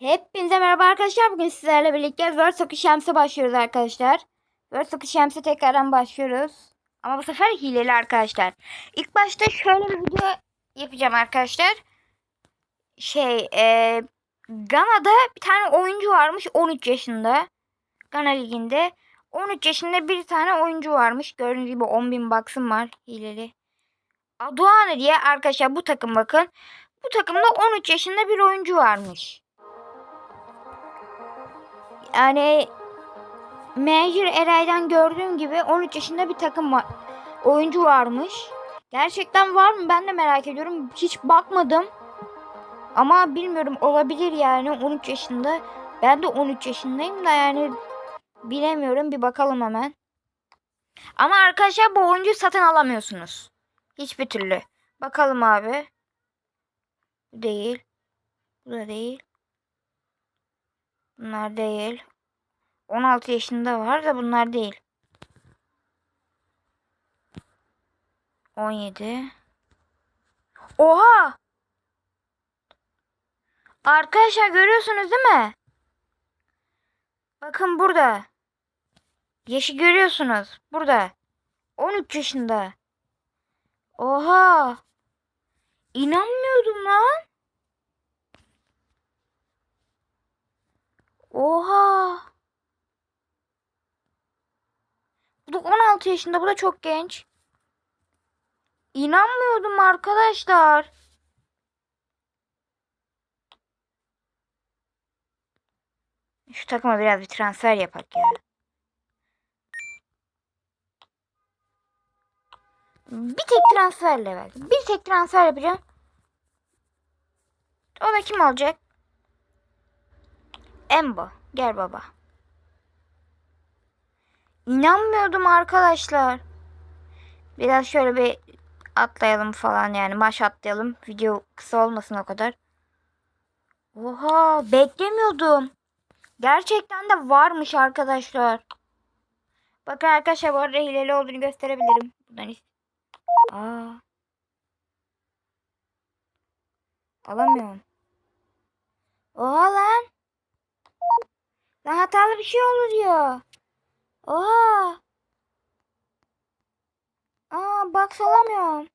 Hepinize merhaba arkadaşlar. Bugün sizlerle birlikte World Soccer Shams'e başlıyoruz arkadaşlar. World Soccer Shams'e tekrardan başlıyoruz. Ama bu sefer hileli arkadaşlar. İlk başta şöyle bir video yapacağım arkadaşlar. Şey, e, Gana'da bir tane oyuncu varmış 13 yaşında. Gana liginde. 13 yaşında bir tane oyuncu varmış. Gördüğünüz gibi 10.000 baksım var hileli. Aduane diye arkadaşlar bu takım bakın. Bu takımda 13 yaşında bir oyuncu varmış. Yani Major Eray'dan gördüğüm gibi 13 yaşında bir takım var, oyuncu varmış. Gerçekten var mı ben de merak ediyorum. Hiç bakmadım. Ama bilmiyorum olabilir yani 13 yaşında. Ben de 13 yaşındayım da yani bilemiyorum bir bakalım hemen. Ama arkadaşlar bu oyuncuyu satın alamıyorsunuz. Hiçbir türlü. Bakalım abi. Değil. Bu da değil. Bunlar değil. 16 yaşında var da bunlar değil. 17. Oha! Arkadaşlar görüyorsunuz değil mi? Bakın burada. Yaşı görüyorsunuz. Burada. 13 yaşında. Oha! İnanmıyordum lan. Oha. Bu da 16 yaşında. Bu da çok genç. İnanmıyordum arkadaşlar. Şu takıma biraz bir transfer yapak ya. Bir tek transferle belki. Bir tek transfer yapacağım. O da kim olacak? Embo. Gel baba. İnanmıyordum arkadaşlar. Biraz şöyle bir atlayalım falan yani maç atlayalım. Video kısa olmasın o kadar. Oha beklemiyordum. Gerçekten de varmış arkadaşlar. Bakın arkadaşlar bu arada hileli olduğunu gösterebilirim. Buradan Aa. Alamıyorum. Oha lan. Lan hatalı bir şey oldu diyor. Oha. Aa bak salamıyorum.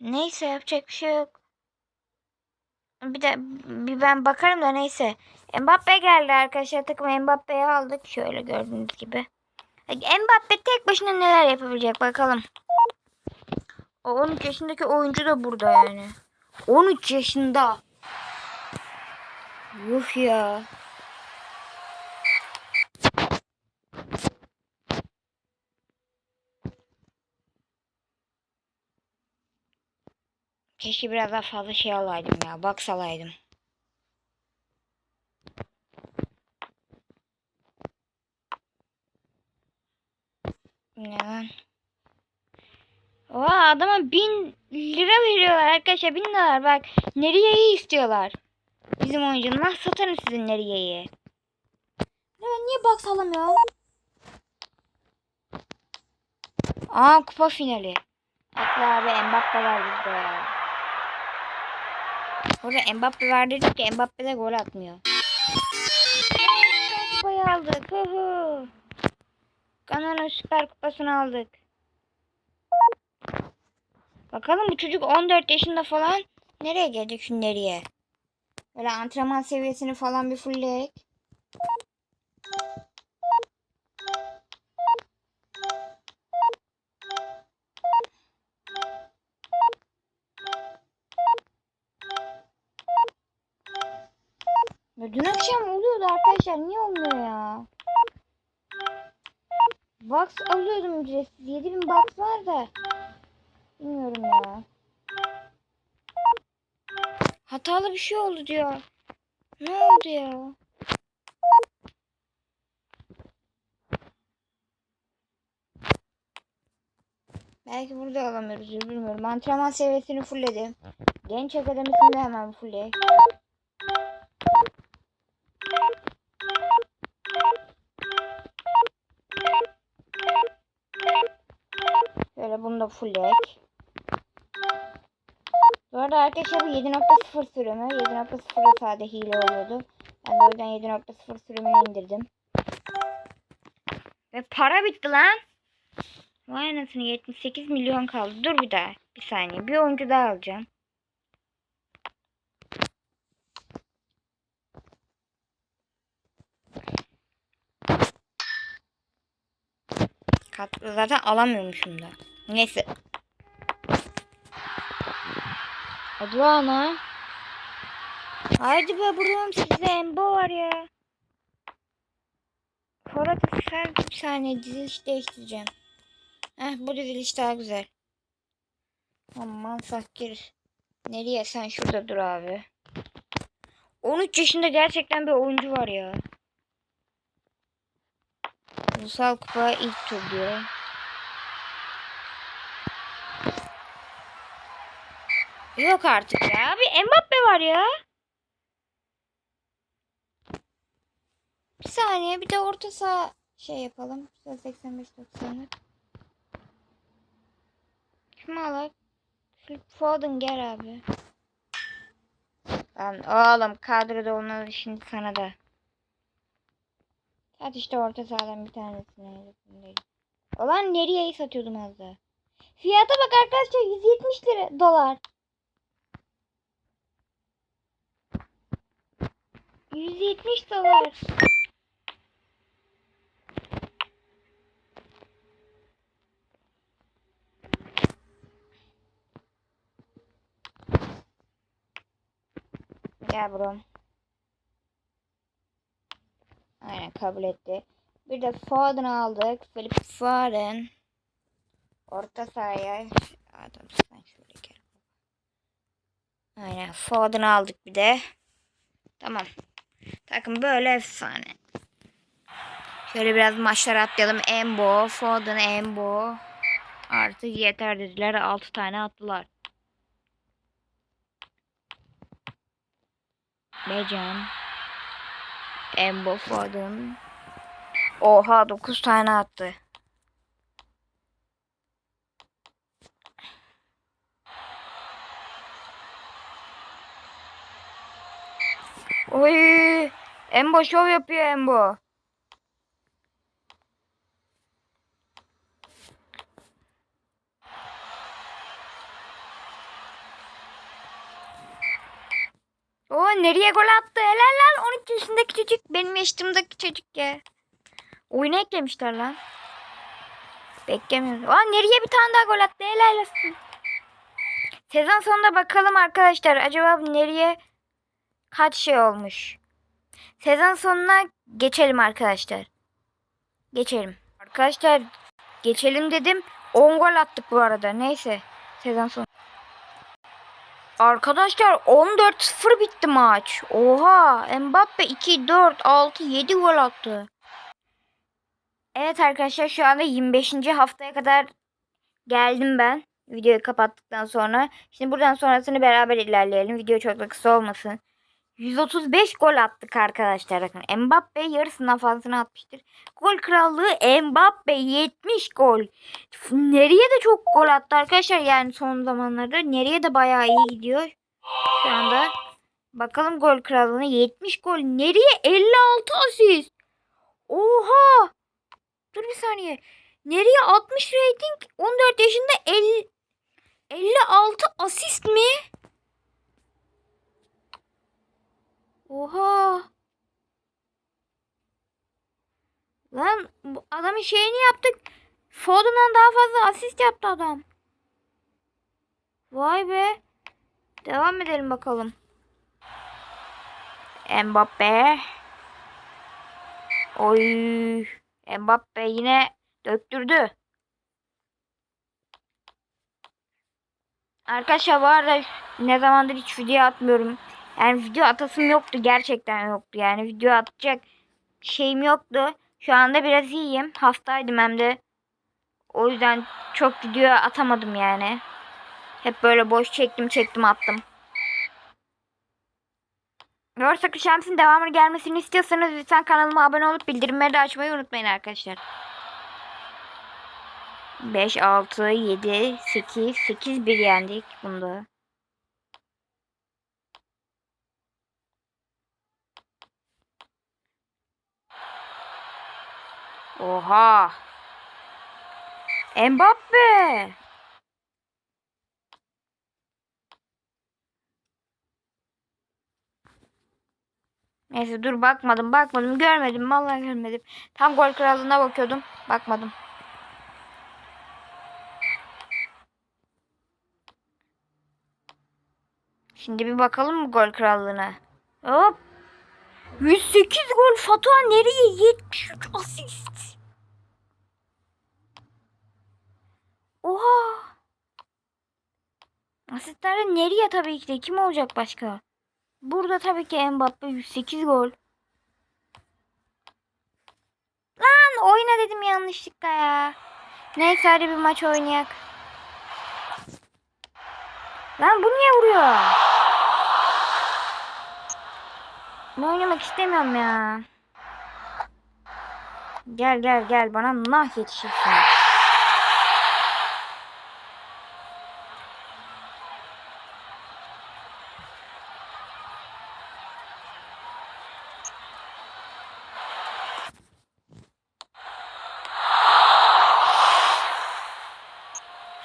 Neyse yapacak bir şey yok. Bir de bir ben bakarım da neyse. Mbappe geldi arkadaşlar. Takım Mbappe'yi aldık. Şöyle gördüğünüz gibi. Mbappe tek başına neler yapabilecek bakalım. O 13 yaşındaki oyuncu da burada yani. 13 yaşında. Yuh ya. Keşke biraz daha fazla şey alaydım ya. Box alaydım. Ne lan? Oha adama bin lira veriyorlar arkadaşlar. Bin dolar bak. Neriye'yi istiyorlar. Bizim oyuncunun. Nasıl satarım sizin Neriye'yi? Ben niye box alamıyorum? Aa kupa finali. Aklı abi Mbappe var bizde ya. Orada Mbappe var dedik ki Mbappe de gol atmıyor. Kupayı aldık. Kanalın süper kupasını aldık. Bakalım bu çocuk 14 yaşında falan nereye gelecek şu nereye? Böyle antrenman seviyesini falan bir fullleyek. Ya dün akşam oluyordu arkadaşlar. Niye olmuyor ya? Box alıyordum ücretsiz. 7000 box var da. Bilmiyorum ya. Hatalı bir şey oldu diyor. Ne oldu ya? Belki burada alamıyoruz bilmiyorum. Antrenman seviyesini fullledim. Genç akademisini de hemen fullleyek. Şöyle bunu da fullleyek. Arada arkadaşlar bu 7.0 sürümü. 7.0'da sade hile oluyordu. Ben de o yüzden 7.0 sürümünü indirdim. Ve para bitti lan. Vay anasını 78 milyon kaldı. Dur bir daha. Bir saniye. Bir oyuncu daha alacağım. Zaten alamıyormuşum da. Neyse. Hadi lan ana. Haydi be vuruyorum size embo var ya. Korat her bir saniye diziliş değiştireceğim. Heh bu diziliş daha güzel. Aman fakir. Nereye sen şurada dur abi. 13 yaşında gerçekten bir oyuncu var ya. Ulusal Kupa ilk tur diyor. Yok artık ya. Bir Mbappe var ya. Bir saniye bir de orta saha şey yapalım. 85 90'lık. Kim alak? Phil Foden gel abi. Lan oğlum kadroda onun şimdi sana da. Hadi işte orta sahadan bir tanesini. Olan nereye satıyordum az daha. Fiyata bak arkadaşlar 170 lira dolar. 170 dolar. Gel bro. Aynen kabul etti. Bir de Foden aldık. Philip Foden. Orta sahaya. Adam sen şöyle gel. Aynen Foden aldık bir de. Tamam. Takım böyle efsane. Şöyle biraz maçlar atlayalım. Embo, Foden, Embo. Artık yeter dediler. 6 tane attılar. Becan. Embo, Foden. Oha 9 tane attı. Oy! Embo şov yapıyor Embo. O nereye gol attı? Helal lan 13 yaşındaki çocuk. Benim yaşımdaki çocuk ya. Oyuna eklemişler lan. Beklemiyorum. Aa nereye bir tane daha gol attı? Helal olsun. Sezon sonunda bakalım arkadaşlar. Acaba nereye kaç şey olmuş? Sezon sonuna geçelim arkadaşlar. Geçelim. Arkadaşlar geçelim dedim. 10 gol attık bu arada. Neyse. Sezon sonu. Arkadaşlar 14-0 bitti maç. Oha. Mbappe 2, 4, 6, 7 gol attı. Evet arkadaşlar şu anda 25. haftaya kadar geldim ben. Videoyu kapattıktan sonra. Şimdi buradan sonrasını beraber ilerleyelim. Video çok da kısa olmasın. 135 gol attık arkadaşlar. Mbappe yarısından fazlasını atmıştır. Gol krallığı Mbappe 70 gol. Nereye de çok gol attı arkadaşlar yani son zamanlarda. Nereye de bayağı iyi gidiyor. Şu anda. Bakalım gol krallığına 70 gol. Nereye 56 asist. Oha. Dur bir saniye. Nereye 60 rating 14 yaşında 50, 56 asist mi? Oha. Lan bu adamın şeyini yaptık. Foden'dan daha fazla asist yaptı adam. Vay be. Devam edelim bakalım. Mbappe. Oy. Mbappe yine döktürdü. Arkadaşlar bu arada ne zamandır hiç video atmıyorum. Yani video atasım yoktu. Gerçekten yoktu. Yani video atacak şeyim yoktu. Şu anda biraz iyiyim. Hastaydım hem de. O yüzden çok video atamadım yani. Hep böyle boş çektim çektim attım. Yorsak Şems'in devamını gelmesini istiyorsanız lütfen kanalıma abone olup bildirimleri de açmayı unutmayın arkadaşlar. 5, 6, 7, 8, 8 bir yendik bunda. Oha. Mbappe. Neyse dur bakmadım bakmadım görmedim vallahi görmedim. Tam gol krallığına bakıyordum bakmadım. Şimdi bir bakalım mı gol krallığına? Hop. 108 gol Fatih nereye? 73 asist. Oha. Asistler nereye tabii ki de kim olacak başka? Burada tabii ki Mbappe 108 gol. Lan oyna dedim yanlışlıkla ya. Neyse hadi bir maç oynayak. Lan bu niye vuruyor? Ben oynamak istemiyorum ya. Gel gel gel bana nah yetişirsin.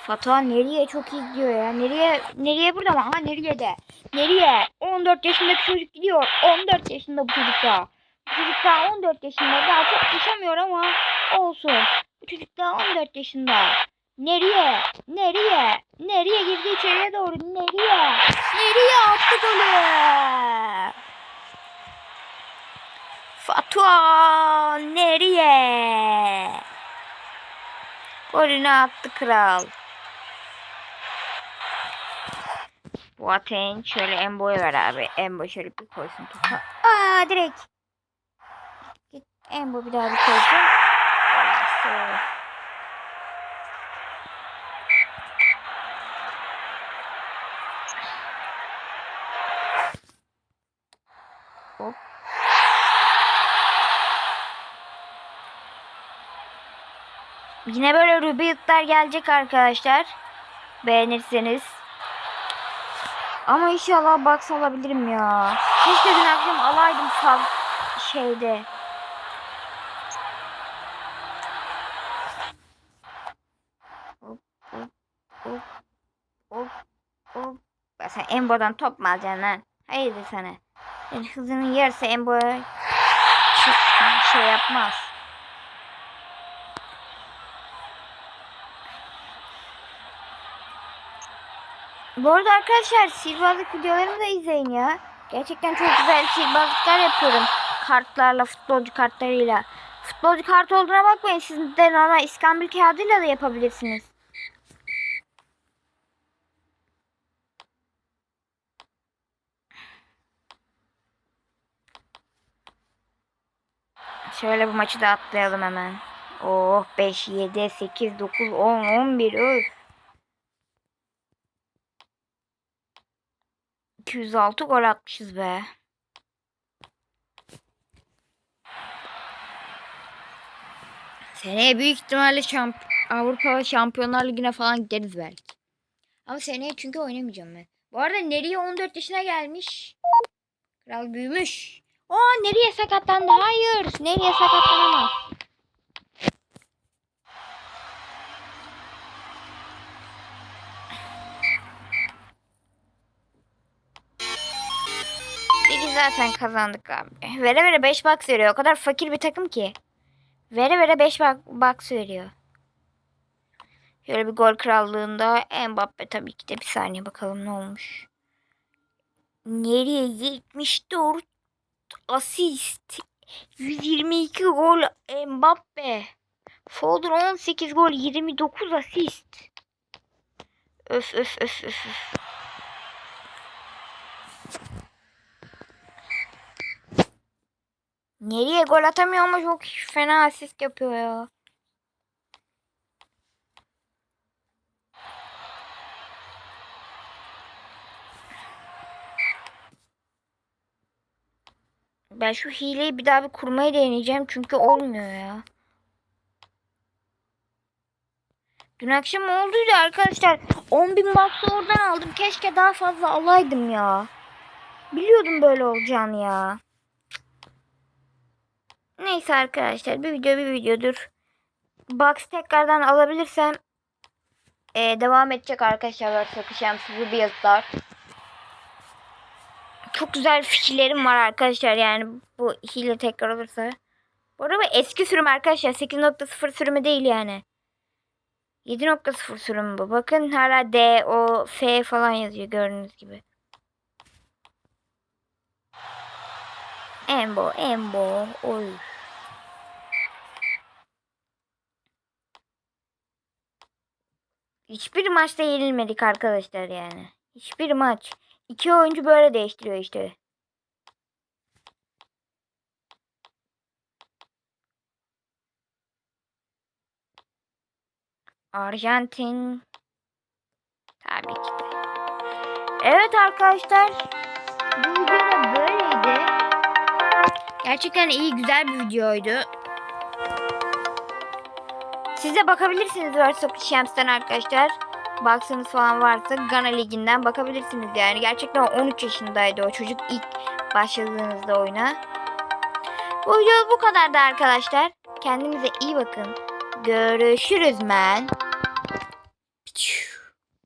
Fatih nereye çok iyi gidiyor ya. Nereye nereye burada mı? Ha nereye de. Nereye? 14 yaşındaki çocuk gidiyor. 14 yaşında bu çocuk daha. Bu çocuk daha 14 yaşında. Daha çok koşamıyor ama olsun. Bu çocuk daha 14 yaşında. Nereye? Nereye? Nereye girdi içeriye doğru? Nereye? Nereye attı golü? Fatih nereye? Golünü attı kral. Boateng şöyle Embo'ya ver abi. Embo şöyle bir koysun topu. Aa direkt. Git Embo bir daha bir koysun. Orası. Hop. Yine böyle Rubik'ler gelecek arkadaşlar. Beğenirseniz. Ama inşallah box alabilirim ya. Keşke dün akşam alaydım sal şeyde. Hop hop hop hop hop. Ya Sen Embo'dan top mu alacaksın lan? Hayırdır sana? Yani hızının yarısı Embo'ya şey yapmaz. Bu arada arkadaşlar sihirbazlık videolarımı da izleyin ya. Gerçekten çok güzel sihirbazlıklar yapıyorum. Kartlarla, futbolcu kartlarıyla. Futbolcu kartı olduğuna bakmayın. Siz de normal iskambil kağıdıyla da yapabilirsiniz. Şöyle bu maçı da atlayalım hemen. Oh 5, 7, 8, 9, 10, 11. Öf. 206 gol atmışız be. Seneye büyük ihtimalle şamp Avrupa Şampiyonlar Ligi'ne falan gideriz belki. Ama seneye çünkü oynamayacağım ben. Bu arada nereye 14 yaşına gelmiş? Kral büyümüş. Aa nereye sakatlandı? Hayır. Nereye sakatlanamaz? Zaten kazandık abi. Vere vere 5 box veriyor. O kadar fakir bir takım ki. Vere vere 5 box veriyor. Şöyle bir gol krallığında Mbappe tabii ki de bir saniye bakalım ne olmuş. Nereye 74 asist. 122 gol Mbappe. Foden 18 gol 29 asist. Öf öf öf öf. öf. Nereye gol atamıyor ama çok fena asist yapıyor ya. Ben şu hileyi bir daha bir kurmayı deneyeceğim çünkü olmuyor ya. Dün akşam olduydu arkadaşlar. 10.000 box'ı oradan aldım. Keşke daha fazla alaydım ya. Biliyordum böyle olacağını ya. Neyse arkadaşlar bir video bir videodur. Box tekrardan alabilirsem e, devam edecek arkadaşlar. Sakışam sizi bir yazılar. Çok güzel fikirlerim var arkadaşlar yani bu hile tekrar olursa. Bu arada eski sürüm arkadaşlar 8.0 sürümü değil yani. 7.0 sürümü bu. Bakın hala D, O, F falan yazıyor gördüğünüz gibi. Embo, Embo, oy. Hiçbir maçta yenilmedik arkadaşlar yani. Hiçbir maç. İki oyuncu böyle değiştiriyor işte. Arjantin. Tabii ki de. Evet arkadaşlar. Bu video böyleydi. Gerçekten iyi güzel bir videoydu. Siz de bakabilirsiniz World Soccer Champions'tan arkadaşlar. Baksınız falan varsa Gana Ligi'nden bakabilirsiniz yani. Gerçekten 13 yaşındaydı o çocuk ilk başladığınızda oyuna. Bu video bu kadardı arkadaşlar. Kendinize iyi bakın. Görüşürüz men.